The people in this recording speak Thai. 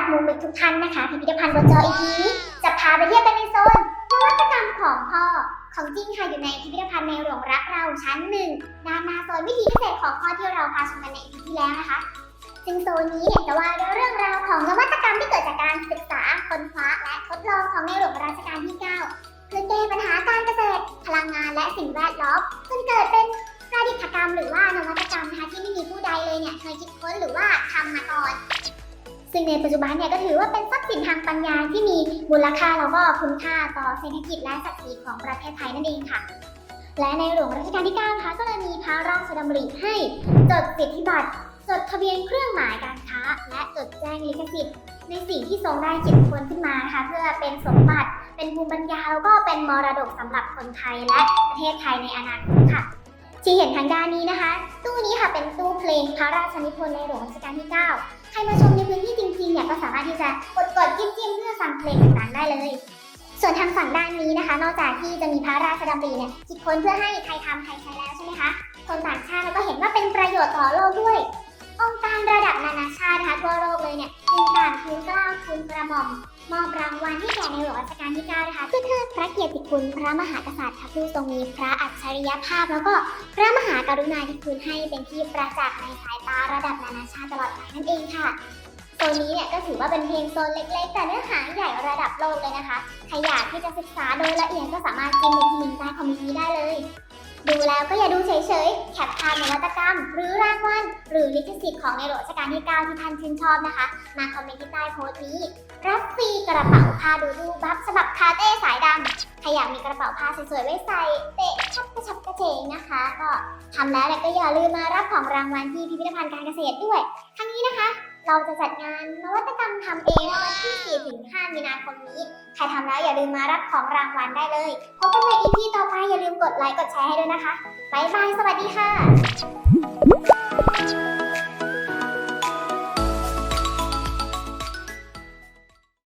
จามูมิกทุกท่านนะคะ พิพิธภัณฑ์บนจออีพีจะพาไปเที่ยวกันในโซนนวัตกรรมของพ่อ ของจริงค่ะอยู่ในพิพิธภัณฑ์ในหลวงรักเราชั้นหนึ่งด้านหน้าโซนวิธีเกษตรของพ่อที่เราพาชมกันในอีที่แล้วนะคะซึ่งโซนนี้เนี่ยจะว่าด้วยเรื่องราวของนวัตกรรมที่เกิดจากการศึกษาค้นคว้าและทดลองของในหลวงรัชกาลที่ 9 เพื่อแก้ปัญหาการเกษตร พลังงานและสิ่งแวดล้อมจนเกิดเป็นประดิษฐกรรมหรือว่านวัตกรรมนะคะที่ไม่มีผู้ใดเลยเนี่ยเคยคิดค้นหรือว่าทำมาก่อน ซึ่งในปัจจุบันเนี่ยก็ถือว่าเป็นทรัพย์สินทางปัญญาที่มีมูลค่าแล้วก็คุณค่าต่อเศรษฐกิจและศักดิ์ศรีของประเทศไทยนั่นเองค่ะ และในหลวงรัชกาลที่9นะคะก็เลยมีพระราชดำริให้จดสิทธิบัตรจดทะเบียนเครื่องหมายการค้า และจดแจ้งลิขสิทธิ์ ในสิ่งที่ทรงได้คิดค้นขึ้นมานะคะเพื่อเป็นสมบัติ เป็นภูมิปัญญาแล้วก็เป็นมรดกสำหรับคนไทยและประเทศไทยในอนาคตค่ะ ที่เห็นทางด้านนี้นะคะ ตู้นี้ค่ะเป็นตู้เพลงพระราชนิพนธ์ในหลวงรัชกาลที่ 9 ใครมาชมในพื้นที่จริงๆเนี่ยก็สามารถที่จะกดกดจิ้มจิ้มเพื่อฟังเพลงต่างๆได้เลย ส่วนทางฝั่งด้านนี้นะคะ นอกจากที่จะมีพระราชดำริเนี่ยคิดค้นเพื่อให้ใครทำใครใช้แล้วใช่ไหมคะคนต่างชาติก็เห็นว่าเป็นประโยชน์ต่อโลกด้วย องค์การระดับนานาชาตินะคะทั่วโลกเลยเนี่ยจึงต่างทูลเกล้าทูลกระหม่อมมอบรางวัลให้แก่ในหลวงรัชกาลที่ 9 นะคะ คุณพระมหากษัตริย์พระผู้ทรงมีพระอัจฉริยภาพ แล้วก็พระมหากรุณาธิคุณให้เป็นที่ประจักษ์ในสายตาระดับนานาชาติตลอดไปนั่นเองค่ะโซนนี้เนี่ยก็ถือว่าเป็นเพียงโซนเล็กๆ แต่เนื้อหาใหญ่ระดับโลกเลยนะคะใครอยากที่จะศึกษาโดยละเอียดก็สามารถจิ้มไปที่ลิงก์ใต้คอมเมนต์นี้ได้เลย ดูแล้วก็อย่าดูเฉยๆ แคปภาพนวัตกรรม หรือรางวัลหรือลิขสิทธิ์ของในหลวงรัชกาลที่9ที่ท่านชื่นชอบนะคะ มาคอมเมนต์ที่ใต้โพสต์นี้ รับฟรีกระเป๋าผ้าดูดูบัฟฉบับคาเต้สายดำ ใครอยากมีกระเป๋าผ้าสวยๆไว้ใส่เตะชับกระชับกระเฉงนะคะ ก็ทำแล้วเนี่ยก็อย่าลืมมารับของรางวัลที่พิพิธภัณฑ์การเกษตรด้วยทั้งนี้นะคะ เราจะจัดงานนวัตกรรมทำเองในวันที่ 4 ถึง 5 มีนาคมนี้ ใครทำแล้วอย่าลืมมารับของรางวัลได้เลยพบกันใน EP ต่อไปอย่าลืมกดไลค์กดแชร์ให้ด้วยนะคะบ๊ายบายสวัสดีค่ะ